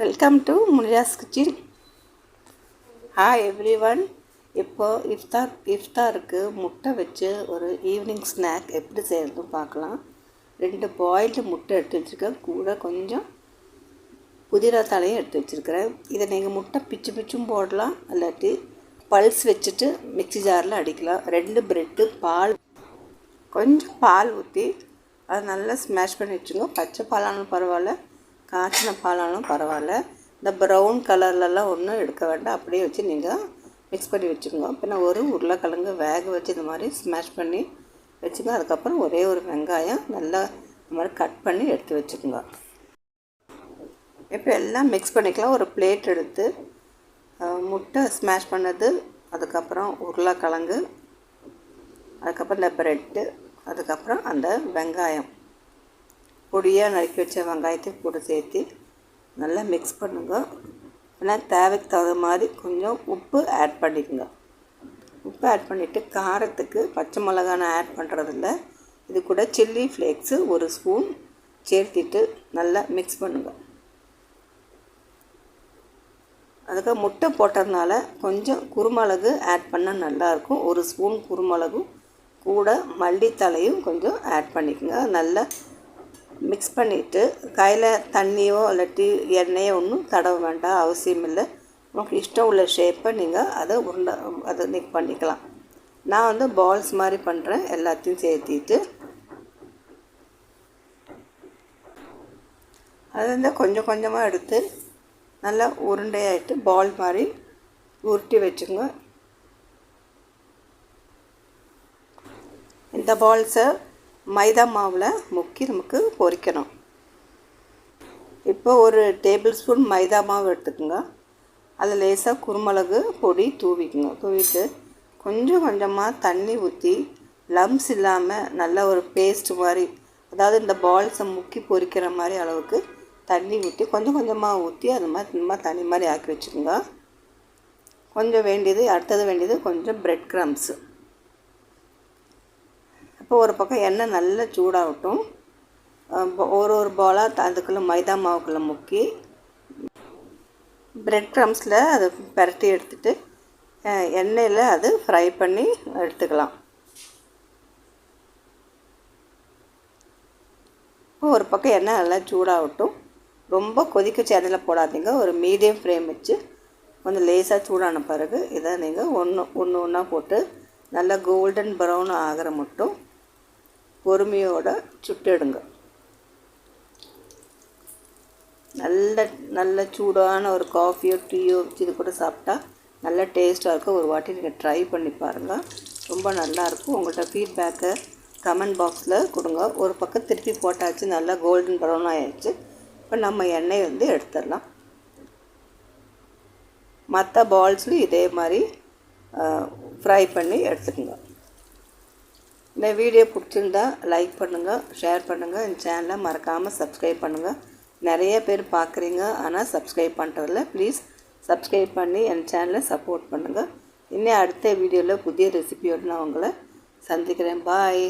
Welcome to Muniyas kitchen hi everyone இப்போது இஃப்தார் இஃப்தாருக்கு முட்டை வச்சு ஒரு ஈவினிங் ஸ்நாக் எப்படி செய்யறதுன்னு பார்க்கலாம். ரெண்டு பாயில்டு முட்டை எடுத்து வச்சுருக்கேன். கூட கொஞ்சம் புதினா தலையும் எடுத்து வச்சுருக்கிறேன். இதை நீங்கள் முட்டை பிச்சு பிச்சும் போடலாம். இல்லாட்டி பல்ஸ் வச்சுட்டு மிக்ஸி ஜாரில் அடிக்கலாம். ரெண்டு ப்ரெட்டு பால். கொஞ்சம் பால் ஊற்றி அதை நல்லா ஸ்மாஷ் பண்ணி வச்சுக்கோங்க பச்சை பாலானாலும் பரவாயில்ல. காய்ச்சின பாலாலும் பரவாயில்ல. இந்த ப்ரௌன் கலர்லலாம் ஒன்றும் எடுக்க வேண்டாம். அப்படியே வச்சு நீங்கள் மிக்ஸ் பண்ணி வச்சுக்கோங்க. நான் ஒரு உருளைக்கிழங்கு வேக வச்சு இந்த மாதிரி ஸ்மாஷ் பண்ணி வச்சுக்கோங்க. அதுக்கப்புறம் ஒரே ஒரு வெங்காயம் நல்லா இந்த மாதிரி கட் பண்ணி எடுத்து வச்சுக்கோங்க. இப்போ எல்லாம் மிக்ஸ் பண்ணிக்கலாம். ஒரு பிளேட் எடுத்து முட்டை ஸ்மாஷ் பண்ணது அதுக்கப்புறம் உருளைக்கிழங்கு அதுக்கப்புறம் இந்த ப்ரெட்டு அதுக்கப்புறம் அந்த வெங்காயம். பொடியாக நறுக்கி வச்ச வெங்காயத்தை கூட சேர்த்து நல்லா மிக்ஸ் பண்ணுங்க. ஏன்னா தேவைக்கு தகுந்த மாதிரி கொஞ்சம் உப்பு ஆட் பண்ணிக்கோங்க. உப்பு ஆட் பண்ணிவிட்டு காரத்துக்கு பச்சை மிளகா நான் ஆட் பண்ணுறதில்ல இது கூட சில்லி ஃப்ளேக்ஸு ஒரு ஸ்பூன் சேர்த்திட்டு நல்லா மிக்ஸ் பண்ணுங்க. அதுக்கு முட்டை போட்டதுனால கொஞ்சம் குருமிளகு ஆட் பண்ணால் நல்லாயிருக்கும். ஒரு ஸ்பூன் குருமிளகும் கூட மல்லித்தலையும் கொஞ்சம் ஆட் பண்ணிக்கோங்க. நல்லா மிக்ஸ் பண்ணிவிட்டு கையில் தண்ணியோ இல்லாட்டி எண்ணெயோ ஒன்றும் தடவ வேண்டாம் அவசியம் இல்லை. உங்களுக்கு இஷ்டம் உள்ள ஷேப்பை நீங்கள் அதை உருண்டை அதை நீங்கள் பண்ணிக்கலாம். நான் வந்து பால்ஸ் மாதிரி பண்ணுறேன் எல்லாத்தையும் சேர்த்திட்டு. அது வந்து கொஞ்சம் கொஞ்சமாக எடுத்து நல்லா உருண்டையாகிட்டு பால் மாதிரி உருட்டி வச்சுங்க இந்த பால்ஸை மைதா மாவில் முக்கி நமக்கு பொரிக்கணும் இப்போ ஒரு டேபிள் ஸ்பூன் மைதா மாவு எடுத்துக்கோங்க. அதில் லேசாக குருமிளகு பொடி தூவிக்குங்க. தூவிட்டு கொஞ்சம் கொஞ்சமாக தண்ணி ஊற்றி லம்ஸ் இல்லாமல் நல்ல ஒரு பேஸ்ட் மாதிரி அதாவது இந்த பால்ஸை முக்கி பொரிக்கிற மாதிரி அளவுக்கு தண்ணி ஊற்றி கொஞ்சம் கொஞ்சமாக ஊற்றி அது மாதிரி திரும்ப மாதிரி தண்ணி மாதிரி ஆக்கி வச்சுக்கோங்க. கொஞ்சம் வேண்டியது அடுத்தது வேண்டியது கொஞ்சம் ப்ரெட் க்ரம்ஸு இப்போ ஒரு பக்கம் எண்ணெய் நல்லா சூடாகட்டும். ஒரு ஒரு பாலாக அதுக்குள்ளே மைதா மாவுக்குள்ளே முக்கி ப்ரெட் க்ரம்ஸில் அதை பரட்டி எடுத்துகிட்டு எண்ணெயில் அது ஃப்ரை பண்ணி எடுத்துக்கலாம். இப்போ ஒரு பக்கம் எண்ணெய் நல்லா சூடாகட்டும். ரொம்ப கொதிக்க சேனலில் போடாதீங்க. ஒரு மீடியம் ஃப்ளேம் வச்சு கொஞ்சம் லேசாக சூடான பிறகு இதை நீங்கள் ஒன்று ஒன்று ஒன்றா போட்டு நல்லா கோல்டன் ப்ரௌன் ஆகிற மட்டும் பொறுமையோடு சுட்டெடுங்க. நல்ல நல்ல சூடான ஒரு காஃபியோ டீயோ வச்சு இது கூட சாப்பிட்டா நல்ல டேஸ்ட்டாக இருக்கும். ஒரு வாட்டி நீங்கள் ட்ரை பண்ணி பாருங்கள் ரொம்ப நல்லாயிருக்கும் உங்கள்கிட்ட ஃபீட்பேக்கை கமெண்ட் பாக்ஸில் கொடுங்க. ஒரு பக்கம் திருப்பி போட்டாச்சு நல்லா கோல்டன் ப்ரௌன் ஆகிடுச்சு இப்போ நம்ம எண்ணெய் வந்து எடுத்துடலாம். மற்ற பால்ஸ்லையும் இதே மாதிரி ஃப்ரை பண்ணி எடுத்துக்கோங்க. இந்த வீடியோ பிடிச்சிருந்தா லைக் பண்ணுங்கள் ஷேர் பண்ணுங்கள் இந்த சேனலை மறக்காமல் சப்ஸ்கிரைப் பண்ணுங்கள் நிறைய பேர் பார்க்குறீங்க ஆனால் சப்ஸ்கிரைப் பண்ணுறதில்ல ப்ளீஸ் சப்ஸ்கிரைப் பண்ணி என் சேனலை சப்போர்ட் பண்ணுங்கள் இன்னும் அடுத்த வீடியோவில் புதிய ரெசிபியோடு நான் உங்களை சந்திக்கிறேன். பாய்